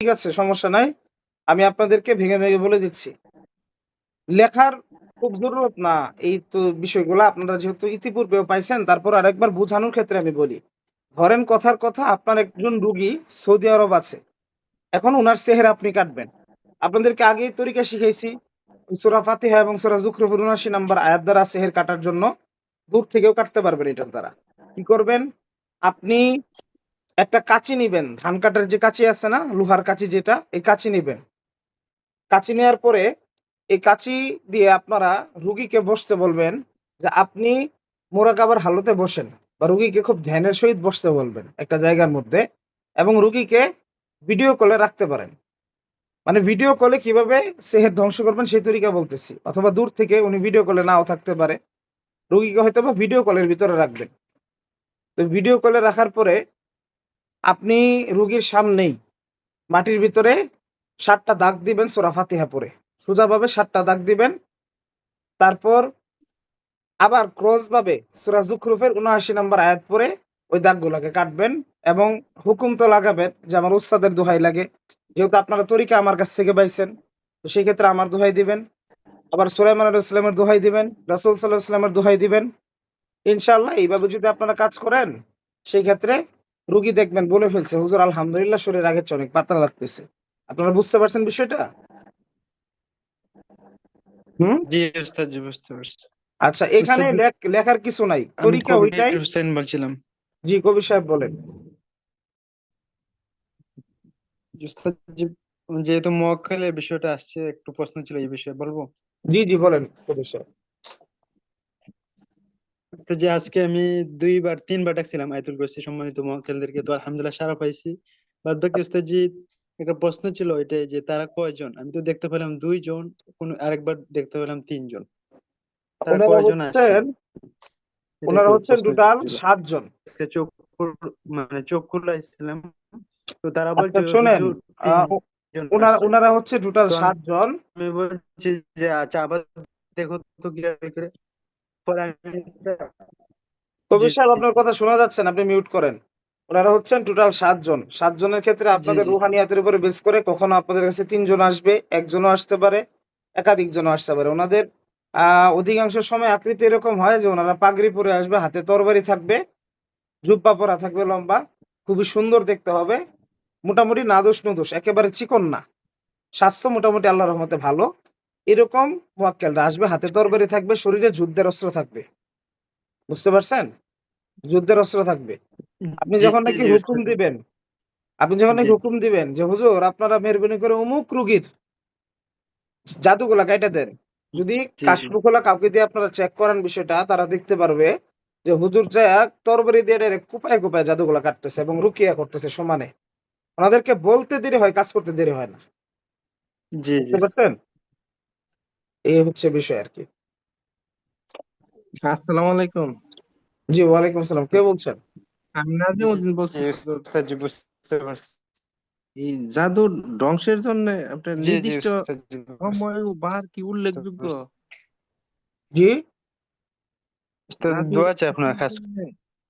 ঠিক আছে, সমস্যা নাই। আমি আপনাদেরকে ভেঙে ভেঙে বলে দিচ্ছি। লেখার খুব জরুরত না এই তো বিষয়গুলো। আপনারা যেহেতু ইতিপূর্বেও পাইছেন, তারপর আরেকবার বোঝানোর ক্ষেত্রে আমি বলি। ধরেন কথার কথা, আপনার একজন রুগী সৌদি আরব আছে। এখন ওনার চেহারা আপনি কাটবেন। আপনাদেরকে আগেই তরিকা শিখাইছি, সুরা ফাতিহা এবং সুরা জুখরুফুর উনাশি নাম্বার আয়াত দ্বারা সেহের কাটার জন্য। দূর থেকেও কাটতে পারবেন এটার দ্বারা। কি করবেন? আপনি একটা কাঁচি নিবেন। ধান কাটার যে কাঁচি আছে না, লোহার কাঁচি যেটা, এই কাঁচি নিবেন। কাঁচি নেওয়ার পরে এই কাঁচি দিয়ে আপনারা রুগীকে বসতে বলবেন যে, আপনি মোরাকাবার হালতে বসেন বা রুগীকে খুব ধ্যানের সহিত বসতে বলবেন একটা জায়গার মধ্যে এবং রুগীকে ভিডিও কলে রাখতে পারেন। মানে ভিডিও কলে কীভাবে সেহের ধ্বংস করবেন সেই তরিকা বলতেছি, অথবা দূর থেকে উনি ভিডিও কলে নাও থাকতে পারে। রুগীকে হয়তো বা ভিডিও কলের ভিতরে রাখবেন। তো ভিডিও কলে রাখার পরে আপনি রুগীর সামনেই মাটির ভিতরে সাতটা দাগ দিবেন সোরা ফাতিহা পরে সোজাভাবে সাতটা দাগ দিবেন। তারপর আবার ক্রস ভাবে সুরা জুখরুফের উনআশি নম্বর আয়াত পরে ওই দাগগুলোকে কাটবেন এবং হুকুম তো লাগাবেন যে আমার উস্তাদের দোহাই লাগে। যেহেতু আপনারা তরিকা আমার কাছ থেকে পাইছেন, তো সেই ক্ষেত্রে আমার দোহাই দিবেন। আবার সুলাইমান আলাইহিস দোহাই দিবেন, রাসূল সাল্লাহ আলাইহি সাল্লামের দোহাই দিবেন। ইনশাল্লাহ এইভাবে যদি আপনারা কাজ করেন, সেই ক্ষেত্রে রুগী দেখবেন বলে ফেলছে হুজুর আলহামদুলিল্লাহ শরীর আগের চেয়ে অনেক পাতলা লাগতেছে। আপনারা বুঝতে পারছেন বিষয়টা? হুম? জি উস্তাদ জি বুঝতে পারছি। আচ্ছা এখানে লেখার কিছু নাই। তরিকা ওইটাই। হোসেন বলছিলাম। জি কবি সাহেব বলেন। যেহেতু মক্কেলের বিষয়টা আসছে একটু প্রশ্ন ছিল এই বিষয়ে বলব? জি জি বলেন কবি সাহেব। তো যে আজকে আমি দুইবার তিনবার ডাকছিলাম আয়াতুল কুরসি সম্মানিত মক্কেলদেরকে তো আলহামদুলিল্লাহ সারা পাইছি। বাদ বাকি উস্তাদ জি একটা প্রশ্ন ছিল এটাই যে তারা কয়জন? আমি তো দেখতে পেলাম দুইজন কোন আরেকবার দেখতে পেলাম তিনজন। তারা কয়জন আসছে হচ্ছেন এটা ওনারা হচ্ছেন টোটাল সাতজন। মানে চোখ তো তারা আচ্ছা বলছে শোনেন ওনারা ওনারা হচ্ছে টোটাল সাতজন। আমি বলছি যে আচ্ছা আবার দেখো তো কীভাবে করে। সাহেব আপনার কথা শোনা যাচ্ছে না আপনি মিউট করেন। ওনারা হচ্ছেন টোটাল সাতজন। সাতজনের ক্ষেত্রে আপনাদের রুহানিয়াতের উপরে বেস করে কখনো আপনাদের কাছে তিনজন আসবে একজনও আসতে পারে একাধিক জনও আসতে পারে। ওনাদের অধিকাংশ সময় আকৃতি এরকম হয় যে ওনারা পাগড়ি পরে আসবে হাতে তরবারি থাকবে জুব্বা পরা থাকবে লম্বা খুবই সুন্দর দেখতে হবে। মোটামুটি নাদোষ নুদোষ একেবারে চিকন না। স্বাস্থ্য মোটামুটি আল্লাহ রহমতে ভালো। এরকম মোয়াক্কেলরা আসবে হাতে তরবারি থাকবে শরীরে যুদ্ধের অস্ত্র থাকবে। বুঝতে পারছেন? যুদ্ধের অস্ত্র থাকবে। আপনি যখন নাকি হুকুম দিবেন আপনি যখন নাকি হুকুম দিবেন যে হুজুর আপনারা মেহরবানি করে অমুক রুগীর জাদুগুলা কাইটা দেন। যদি। কাশফুকলা কাউকে দিয়ে আপনারা চেক করান বিষয়টা তারা দেখতে পারবে যে হুজুর যা তরবারি দিয়ে ডাইরেক্ট কুপায় কুপায় জাদুগুলা কাটতেছে এবং রুকিয়া করতেছে সমানে। ওনাদেরকে বলতে দেরি হয় কাজ করতে দেরি হয় না। জি জি। বুঝতে পারছেন? এই হচ্ছে বিষয় আর কি আসসালামু আলাইকুম। জি ওয়ালাইকুম আসসালাম। কে বলছেন? আমি নাজিমউদ্দিন বলছি। জি, জি বুঝতে পারছি। এই জাদু ধ্বংসের জন্য আপনার নির্দিষ্ট সময় ও বার কি উল্লেখযোগ্য? জি? দোয়া চাই আপনার কাটার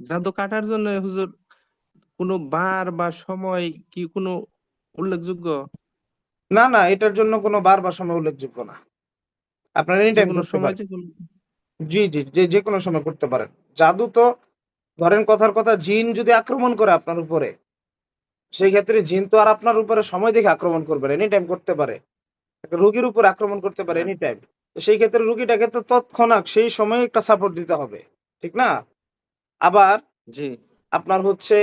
জাদু কাটার জন্য হুজুর কোনো বার বা সময় কি কোনো উল্লেখযোগ্য? না না এটার জন্য কোনো বার বা সময় উল্লেখযোগ্য না। আপনারা এনি টাইম করতে সময় জি জি যে যে কোনো সময় করতে পারেন। জাদু তো ধরেন কথার কথা জিন যদি আক্রমণ করে আপনার উপরে সেই ক্ষেত্রে জিন তো আর আপনার উপরে সময় দেখে আক্রমণ করবে এনি টাইম করতে পারে। রোগীর উপর আক্রমণ করতে পারে এনি টাইম তো সেই ক্ষেত্রে রোগীটাকে তো তৎক্ষণাৎ সেই সময় একটা সাপোর্ট দিতে হবে ঠিক না? আবার জি। আপনার হচ্ছে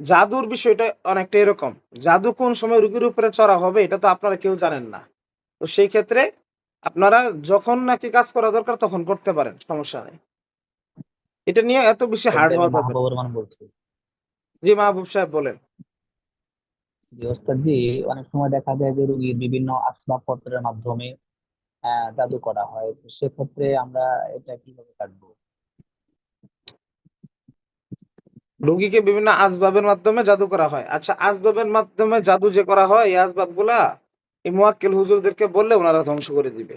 জাদুর বিষয়টা অনেকটা এরকম। জাদু কোন সময় রোগীর উপরে চড়া হবে এটা তো আপনারা কেউ জানেন না। তো সেই ক্ষেত্রে আপনারা যখন নাকি কাজ করা দরকার তখন করতে পারেন সমস্যা নেই। এটা নিয়ে এত বেশি হার্ড হওয়া যাবে না। মাহবুবুর রহমান বলছি। জি মাহবুব সাহেব বলেন। জি অনেক সময় দেখা যায় যে রোগীর বিভিন্ন আসবাবপত্রের মাধ্যমে জাদু করা হয়। সেক্ষেত্রে আমরা এটা কীভাবে কাটবো? রোগীকে বিভিন্ন আসবাবের মাধ্যমে জাদু করা হয়। আচ্ছা আসবাবের মাধ্যমে জাদু যে করা হয় এই আসবাবগুলা এই মোয়াক্কেল হুজুরদেরকে বললে ওনারা ধ্বংস করে দিবে।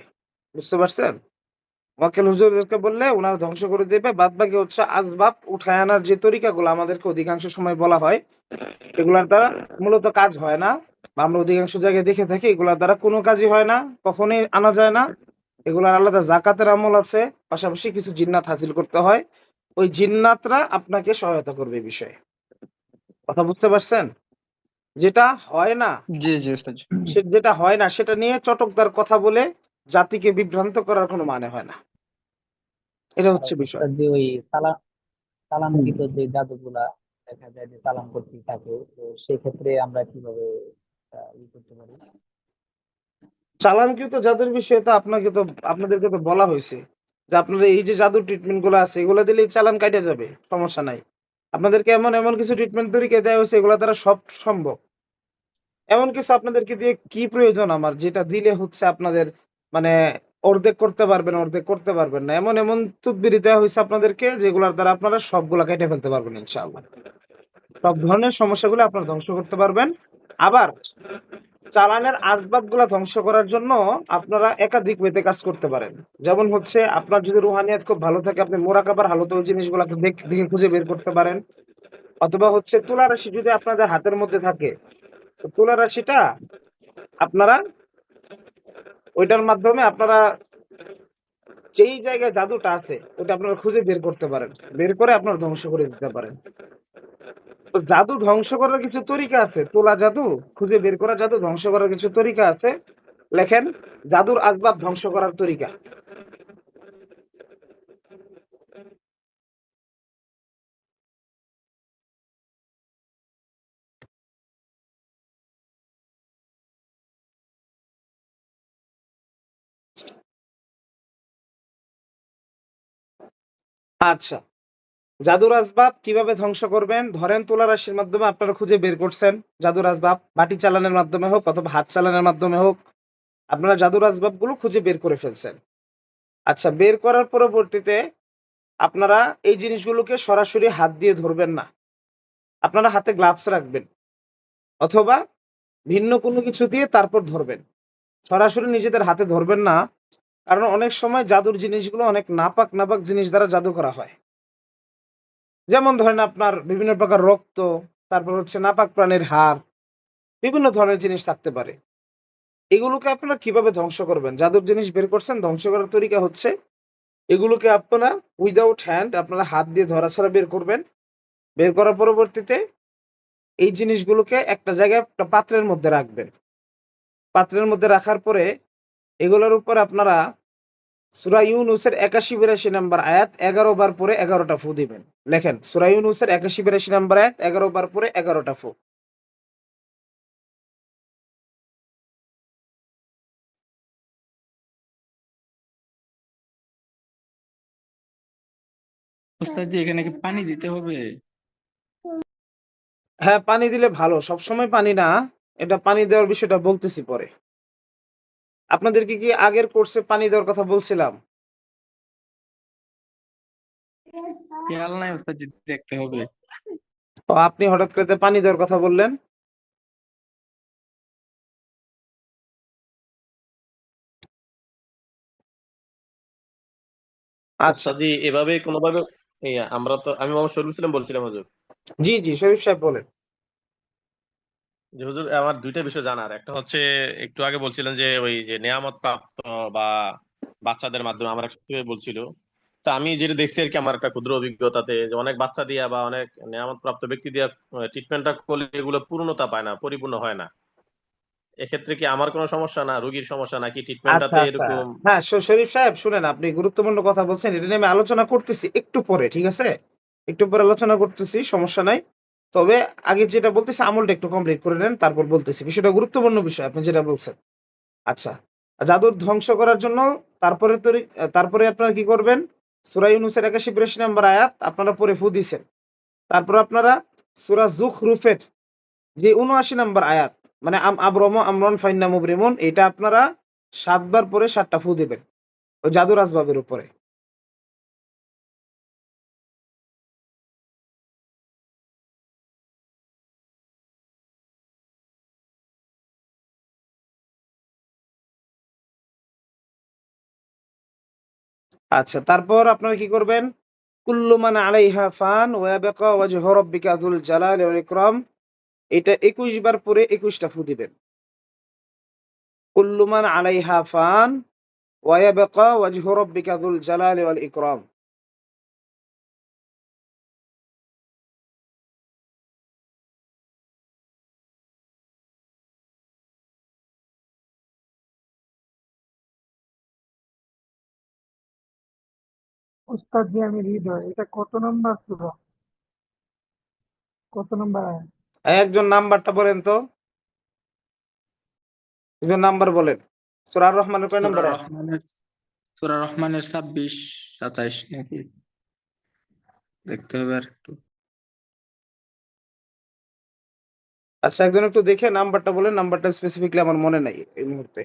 বুঝতে পারছেন? মোয়াক্কেল হুজুরদেরকে বললে ওনারা ধ্বংস করে দিবে। বাদ বাকি হচ্ছে আসবাব উঠায় আনার যে তরিকাগুলো আমাদেরকে অধিকাংশ সময় বলা হয়, এগুলার দ্বারা মূলত কাজ হয় না। আমরা অধিকাংশ জায়গায় দেখে থাকি, এগুলোর দ্বারা কোনো কাজই হয় না, কখনোই আনা যায় না। এগুলার আলাদা জাকাতের আমল আছে, পাশাপাশি কিছু জিন্নাত হাসিল করতে হয়। ওই জিন্নাতরা আপনাকে সহায়তা করবে বিষয়ে। কথা বুঝতে পারছেন? যেটা হয় না জি জি ওস্তাদ জি। সে যেটা হয় না সেটা নিয়ে চটকদার কথা বলে জাতিকে বিভ্রান্ত করার কোনো মানে হয় না। এটা হচ্ছে বিষয়। ওস্তাদ জি ওই সালাম সালামকৃত যে জাদুগুলা দেখা যায় যে সালাম করতেই থাকে তো সেক্ষেত্রে আমরা কীভাবে আহ, ই করতে পারি? চালানকৃত জাদুর বিষয়ে তো আপনাকে তো আপনাদেরকে তো বলা হয়েছে যে আপনারা এই যে জাদুর ট্রিটমেন্টগুলো আছে এগুলো দিলেই চালান কাটে যাবে সমস্যা নাই। আপনাদেরকে এমন এমন কিছু ট্রিটমেন্ট তৈরি করে দেওয়া হয়েছে, এগুলো দ্বারা সব সম্ভব। এমন কিছু আপনাদেরকে দিয়ে কি প্রয়োজন আমার, যেটা দিলে হচ্ছে আপনাদের মানে অর্ধেক করতে পারবেন, অর্ধেক করতে পারবেন না। এমন এমন তুদবিরি দেওয়া হয়েছে আপনাদেরকে, যেগুলোর দ্বারা আপনারা সবগুলা কেটে ফেলতে পারবেন ইনশাআল্লাহ। সব ধরনের সমস্যাগুলো আপনারা ধ্বংস করতে পারবেন। আবার চালানের আসবাবগুলা ধ্বংস করার জন্য আপনারা একাধিক ওয়েতে কাজ করতে পারেন। যেমন হচ্ছে, আপনার যদি রুহানিয়াত খুব ভালো থাকে, আপনি মোরাকাবার হালতে ওই জিনিসগুলোকে দেখ- খুঁজে বের করতে পারেন। অথবা হচ্ছে, তুলা রাশি যদি আপনাদের হাতের মধ্যে থাকে, তো তুলা রাশিটা আপনারা ওইটার মাধ্যমে আপনারা যেই জায়গায় জাদুটা আছে ওটা আপনারা খুঁজে বের করতে পারেন। বের করে আপনারা ধ্বংস করে দিতে পারেন। জাদু ধ্বংস করার কিছু তরিকা আছে। তোলা জাদু, খুঁজে বের করা জাদু ধ্বংস করার কিছু তরিকা আছে। লেখেন, জাদুর আসবাব ধ্বংস করার তরিকা। আচ্ছা। জাদুর আসবাব কীভাবে ধ্বংস করবেন? ধরেন তুলা রাশির মাধ্যমে আপনারা খুঁজে বের করছেন জাদুর আসবাব। বাটি চালানোর মাধ্যমে হোক অথবা হাত চালানোর মাধ্যমে হোক, আপনারা জাদুর আসবাবগুলো খুঁজে বের করে ফেলছেন। আচ্ছা বের করার পরবর্তীতে আপনারা এই জিনিসগুলোকে সরাসরি হাত দিয়ে ধরবেন না। আপনারা হাতে গ্লাভস রাখবেন অথবা ভিন্ন কোনো কিছু দিয়ে তারপর ধরবেন। সরাসরি নিজেদের হাতে ধরবেন না, কারণ অনেক সময় জাদুর জিনিসগুলো অনেক নাপাক নাপাক জিনিস দ্বারা জাদু করা হয়। যেমন ধরেন আপনার বিভিন্ন প্রকার রক্ত, তারপর হচ্ছে নাপাক প্রাণীর হার বিভিন্ন ধরনের জিনিস থাকতে পারে। এগুলোকে আপনারা কীভাবে ধ্বংস করবেন? জাদুর জিনিস বের করছেন, ধ্বংস করার তরিকা হচ্ছে, এগুলোকে আপনারা উইদাউট হ্যান্ড আপনারা হাত দিয়ে ধরা ছাড়া বের করবেন। বের করার পরবর্তীতে এই জিনিসগুলোকে একটা জায়গায় একটা পাত্রের মধ্যে রাখবেন। পাত্রের মধ্যে রাখার পরে এগুলোর উপর আপনারা সুরা ইউনুসের একাশি বিরাশি নাম্বার আয়াত এগারো বার পরে এগারোটা ফু দিবেন। লেখেন সুরা ইউনুসের একাশি বিরাশি নাম্বার আয়াত এগারো বার পরে এগারোটা ফু। এখানে কি পানি দিতে হবে? হ্যাঁ পানি দিলে ভালো। সবসময় পানি না এটা পানি দেওয়ার বিষয়টা বলতেছি পরে। আপনাদেরকে কি আগের কোর্সে পানি দেওয়ার কথা বলছিলাম? খেয়াল নাই ওস্তাদ দেখতে হবে। তো আপনি হঠাৎ করে পানি দেওয়ার কথা বললেন? আচ্ছা। জি এভাবে কোনোভাবে আমরা তো আমি মোহাম্মদ ইসলাম বলছিলাম হুজুর। জি জি শরীফ সাহেব বলেন। যে হুজুর আমার দুইটা বিষয় জানার। একটা হচ্ছে একটু আগে বলছিলেন যে ওই যে নেয়ামত প্রাপ্ত বা বাচ্চাদের মাধ্যমে আমার এক বলছিল। তা আমি যেটা দেখছি আর কি আমার একটা ক্ষুদ্র অভিজ্ঞতাতে যে অনেক বাচ্চা দিয়া বা অনেক নেয়ামত প্রাপ্ত ব্যক্তি দিয়া ট্রিটমেন্টটা করলে এগুলো পূর্ণতা পায় না পরিপূর্ণ হয় না। এক্ষেত্রে কি আমার কোনো সমস্যা না রোগীর সমস্যা নাকি আচ্ছা ট্রিটমেন্টটাতে আচ্ছা এরকম? হ্যাঁ শরীফ সাহেব শুনেন আপনি গুরুত্বপূর্ণ কথা বলছেন এটা নিয়ে আমি আলোচনা করতেছি একটু পরে ঠিক আছে? একটু পরে আলোচনা করতেছি সমস্যা নাই। তবে আগে যেটা বলতেছি, আমলটা একটু কমপ্লিট করে নেন, তারপর বলতেছি। বিষয়টা গুরুত্বপূর্ণ বিষয়, আপনি যেটা বলছেন। আচ্ছা জাদুর ধ্বংস করার জন্য তারপরে তরি- তারপরে আপনারা কি করবেন? সূরা ইউনূসের 81 বিরাশি নাম্বার আয়াত আপনারা পরে ফু দিছেন। তারপর আপনারা সুরা জুখ রুফের যে উনআশি নাম্বার আয়াত মানে আম, আবরম, আমরন, ফাইন্না, মুবরিমুন, এটা আপনারা সাতবার পরে সাতটা ফু দিবেন। ওই জাদুর আসবাবের উপরে। আচ্ছা তারপর আপনারা কি করবেন? কুল্লু মানে আলাইহা ফান ওয়া ইয়াবকা ওয়াজহু রাব্বিকা যুল জালালি ওয়াল ইকরাম। এটা একুশ বার পরে একুশটা ফু দিবেন। কুল্লুমান আলাইহা ফান ওয়াবেকা ওয়াজহু জালালি ওয়াল ইকরাম। উস্তাদ জি আমি হৃদয় এটা কত নাম্বার সূরা কত নাম্বার আয়াত? একজন নাম্বারটা বলেন তো। একজন নাম্বার বলেন। সূরা রহমানের কয় নাম্বার আয়াত? রহমানের সূরা রহমানের ছাব্বিশ সাতাইশ নাকি? দেখতে হবে আর একটু। আচ্ছা একজন একটু দেখে নাম্বারটা বলেন। নাম্বারটা স্পেসিফিকলি আমার মনে নাই এই মুহূর্তে।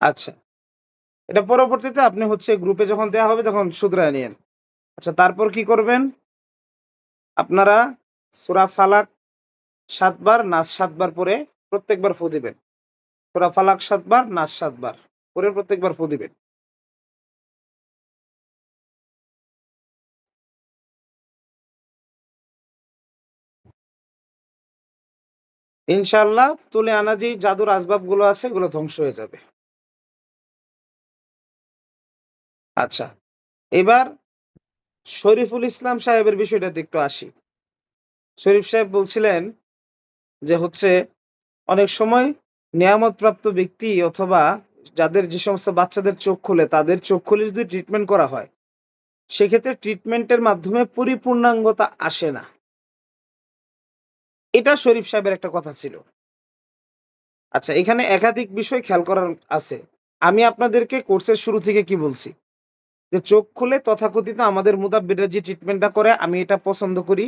আচ্ছা। এটা পরবর্তীতে আপনি হচ্ছে গ্রুপে যখন দেওয়া হবে তখন শুধরায় নিয়েন। আচ্ছা তারপর কি করবেন? আপনারা সূরা ফালাক সাতবার, নাচ সাতবার পরে প্রত্যেকবার ফু দিবেন। সূরা ফালাক সাতবার নাস সাতবার পরে প্রত্যেকবার ফু দিবেন। ইনশাআল্লাহ তুলে আনা যে জাদুর আসবাবগুলো আছে এগুলো ধ্বংস হয়ে যাবে। আচ্ছা এবার শরীফুল ইসলাম সাহেবের বিষয়টাতে একটু আসি। শরীফ সাহেব বলছিলেন যে হচ্ছে, অনেক সময় নিয়ামত প্রাপ্ত ব্যক্তি অথবা যাদের যে সমস্ত বাচ্চাদের চোখ খুলে, তাদের চোখ খুলে যদি ট্রিটমেন্ট করা হয়, সেক্ষেত্রে ট্রিটমেন্টের মাধ্যমে পরিপূর্ণাঙ্গতা আসে না। এটা শরীফ সাহেবের একটা কথা ছিল। আচ্ছা এখানে একাধিক বিষয় খেয়াল করার আছে। আমি আপনাদেরকে কোর্সের শুরু থেকে কি বলছি? যে চোখ খুলে তথাকথিত আমাদের মুদাব্বিররা যে ট্রিটমেন্টটা করে আমি এটা পছন্দ করি।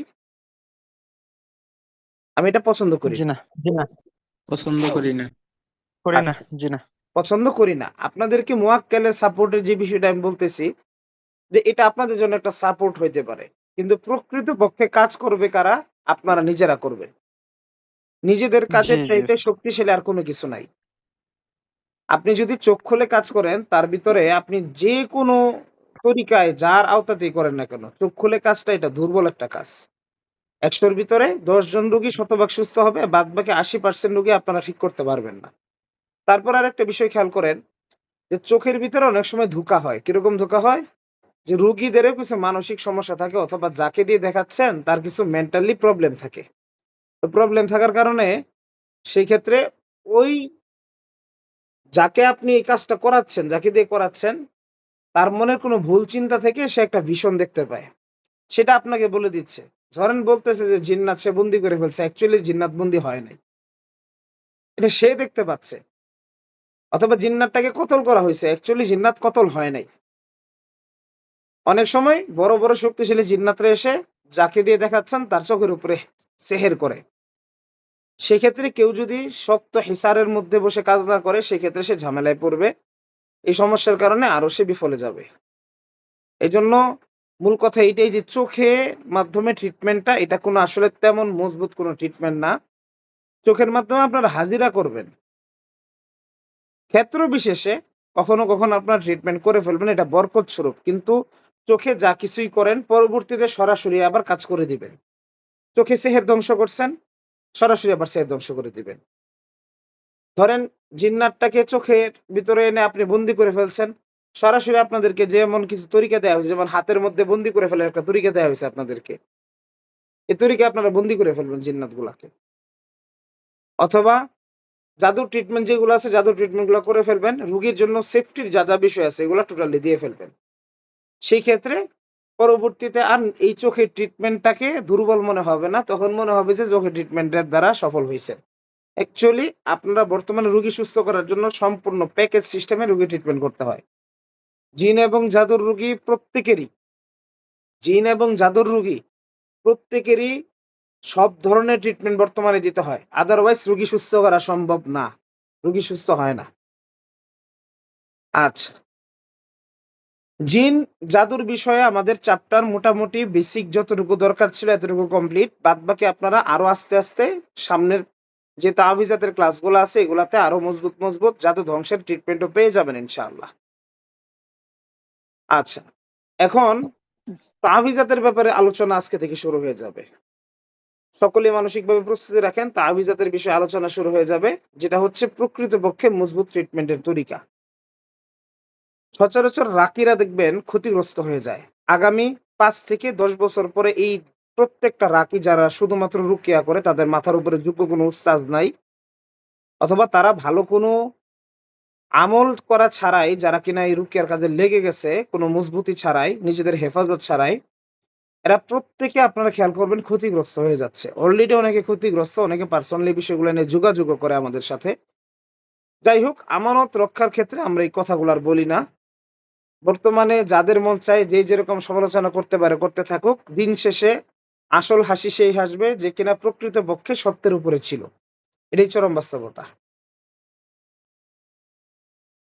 আমি এটা পছন্দ করি। জি না জি না পছন্দ করি না। করি না জি না পছন্দ করি না। আপনাদেরকে মোয়াক্কেলের সাপোর্টের যে বিষয়টা আমি বলতেছি যে এটা আপনাদের জন্য একটা সাপোর্ট হইতে পারে। কিন্তু প্রকৃত পক্ষে কাজ করবে কারা? আপনারা নিজেরা করবেন। নিজেদের কাজের। চাইতে শক্তিশালী আর কোনো কিছু নাই। আপনি যদি চোখ খুলে কাজ করেন তার ভিতরে আপনি যে কোনো তরিকায় যার আওতাতেই করেন না কেন, চোখ খুলে কাজটা এটা, দুর্বল একটা কাজ। একশোর ভিতরে দশ জন রোগী শতভাগ সুস্থ হবে বাদ বাকি আশি পার্সেন্ট রুগী আপনারা ঠিক করতে পারবেন না। তারপর আর একটা বিষয় খেয়াল করেন যে চোখের ভিতরে অনেক সময় ধোঁকা হয়। কীরকম ধোঁকা হয়? যে রুগীদেরও কিছু মানসিক সমস্যা থাকে অথবা যাকে দিয়ে দেখাচ্ছেন তার কিছু মেন্টালি প্রবলেম থাকে। তো প্রবলেম থাকার কারণে সেই ক্ষেত্রে ওই যাকে আপনি এই কাজটা করাচ্ছেন, যাকে দিয়ে করাচ্ছেন তার মনের কোনো ভুল চিন্তা থেকে সে একটা ভীষণ দেখতে পায়। সেটা আপনাকে বলে দিচ্ছে। ধরেন বলতেছে যে জিন্নাত সে বন্দি করে ফেলছে অ্যাকচুয়ালি জিন্নাত বন্দি হয় নাই। এটা সে দেখতে পাচ্ছে। অথবা জিন্নাতটাকে কতল করা হয়েছে অ্যাকচুয়ালি জিন্নাত কতল হয় নাই। অনেক সময় বড় বড় শক্তিশালী জিন্নাতরা এসে যাকে দিয়ে দেখাচ্ছেন, তার চোখের উপরে সেহের করে। সেক্ষেত্রে কেউ যদি শক্ত হিসারের মধ্যে বসে কাজ না করে, সেক্ষেত্রে সে ঝামেলায় পড়বে। এই সমস্যার কারণে আরও সে বিফলে যাবে। এই জন্য মূল কথা এটাই যে চোখে মাধ্যমে ট্রিটমেন্টটা এটা কোনো আসলে তেমন মজবুত কোনো ট্রিটমেন্ট না। চোখের মাধ্যমে আপনারা হাজিরা করবেন। ক্ষেত্র বিশেষে কখনো কখনো আপনার ট্রিটমেন্ট করে ফেলবেন, এটা বরকত স্বরূপ। কিন্তু চোখে যা কিছুই করেন, পরবর্তীতে সরাসরি আবার কাজ করে দিবেন। চোখে সেহের ধ্বংস করছেন, সরাসরি আবার সেহের ধ্বংস করে দিবেন। ধরেন জিন্নাতটাকে চোখের ভিতরে এনে আপনি বন্দি করে ফেলছেন, সরাসরি আপনাদেরকে যেমন কিছু তরিকা দেওয়া হয়েছে, যেমন হাতের মধ্যে বন্দি করে ফেলার একটা তরিকা দেওয়া হয়েছে আপনাদেরকে, এই তরিকা আপনারা বন্দি করে ফেলবেন জিন্নাত গুলাকে অথবা জাদুর ট্রিটমেন্ট যেগুলো আছে জাদুর ট্রিটমেন্টগুলো করে ফেলবেন, রুগীর জন্য সেফটির যা যা বিষয় আছে, এগুলো টোটালি দিয়ে ফেলবেন। সেই ক্ষেত্রে পরবর্তীতে আর এই চোখের ট্রিটমেন্টটাকে দুর্বল মনে হবে না, তখন মনে হবে যে চোখের ট্রিটমেন্টের দ্বারা সফল হয়েছে অ্যাকচুয়ালি আপনারা বর্তমানে রুগী সুস্থ করার জন্য সম্পূর্ণ প্যাকেজ সিস্টেমে রুগী ট্রিটমেন্ট করতে হয়। জিন এবং জাদুর রুগী প্রত্যেকেরই, জিন এবং জাদুর রুগী প্রত্যেকেরই সব ধরনের ট্রিটমেন্ট বর্তমানে দিতে হয়। আদারওয়াইজ রুগী সুস্থ করা সম্ভব না। রুগী সুস্থ হয় না। আচ্ছা। জিন, জাদুর বিষয়ে আমাদের চ্যাপ্টার মোটামুটি বেসিক যতটুকু দরকার ছিল এতটুকু কমপ্লিট বাদ বাকি আপনারা আরও আস্তে আস্তে সামনের যে তাহফিজাতের ক্লাসগুলো আছে, এগুলাতে আরও মজবুত মজবুত জাদু ধ্বংসের ট্রিটমেন্টও পেয়ে যাবেন ইনশাআল্লাহ। আচ্ছা এখন তাবিজাতের ব্যাপারে আলোচনা আজকে থেকে শুরু হয়ে যাবে। সকলে মানসিকভাবে প্রস্তুতি রাখেন তাবিজাতের বিষয়ে আলোচনা শুরু হয়ে যাবে, যেটা হচ্ছে প্রকৃতপক্ষে মজবুত ট্রিটমেন্টের তরিকা। সচরাচর রাকিরা দেখবেন ক্ষতিগ্রস্ত হয়ে যায়। আগামী পাঁচ থেকে দশ বছর পরে এই প্রত্যেকটা রাকি যারা শুধুমাত্র রুকিয়া করে, তাদের মাথার উপরে যোগ্য কোনো উস্তাজ নাই। অথবা তারা ভালো কোনো আমল করা ছাড়াই, যারা কিনা এই রুকিয়ার কাজে লেগে গেছে, কোনো মজবুতি ছাড়াই, নিজেদের হেফাজত ছাড়াই, এরা প্রত্যেকে আপনারা খেয়াল করবেন ক্ষতিগ্রস্ত হয়ে যাচ্ছে। অলরেডি অনেকে ক্ষতিগ্রস্ত, অনেকে পার্সোনালি বিষয়গুলো নিয়ে যোগাযোগ করে আমাদের সাথে। যাই হোক, আমানত রক্ষার ক্ষেত্রে আমরা এই কথাগুলো আর বলি না। বর্তমানে যাদের মন চায় যে যেরকম সমালোচনা করতে পারে, করতে থাকুক। দিন শেষে আসল হাসি সেই হাসবে যে কিনা প্রকৃত পক্ষে সত্যের উপরে ছিল। এটাই চরম বাস্তবতা।